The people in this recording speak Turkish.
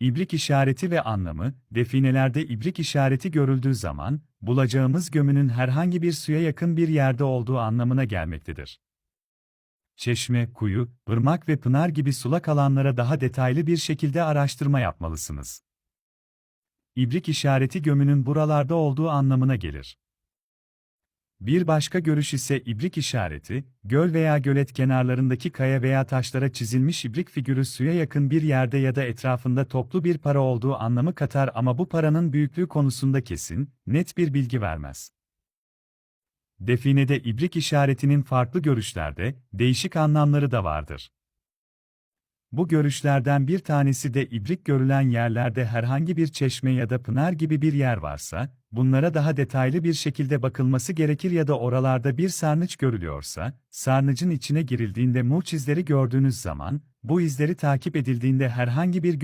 İbrik işareti ve anlamı, definelerde ibrik işareti görüldüğü zaman, bulacağımız gömünün herhangi bir suya yakın bir yerde olduğu anlamına gelmektedir. Çeşme, kuyu, ırmak ve pınar gibi sulak alanlara daha detaylı bir şekilde araştırma yapmalısınız. İbrik işareti gömünün buralarda olduğu anlamına gelir. Bir başka görüş ise ibrik işareti, göl veya gölet kenarlarındaki kaya veya taşlara çizilmiş ibrik figürü suya yakın bir yerde ya da etrafında toplu bir para olduğu anlamı katar ama bu paranın büyüklüğü konusunda kesin, net bir bilgi vermez. Definede ibrik işaretinin farklı görüşlerde, değişik anlamları da vardır. Bu görüşlerden bir tanesi de ibrik görülen yerlerde herhangi bir çeşme ya da pınar gibi bir yer varsa, bunlara daha detaylı bir şekilde bakılması gerekir ya da oralarda bir sarnıç görülüyorsa, sarnıcın içine girildiğinde murç izleri gördüğünüz zaman, bu izleri takip edildiğinde herhangi bir gömü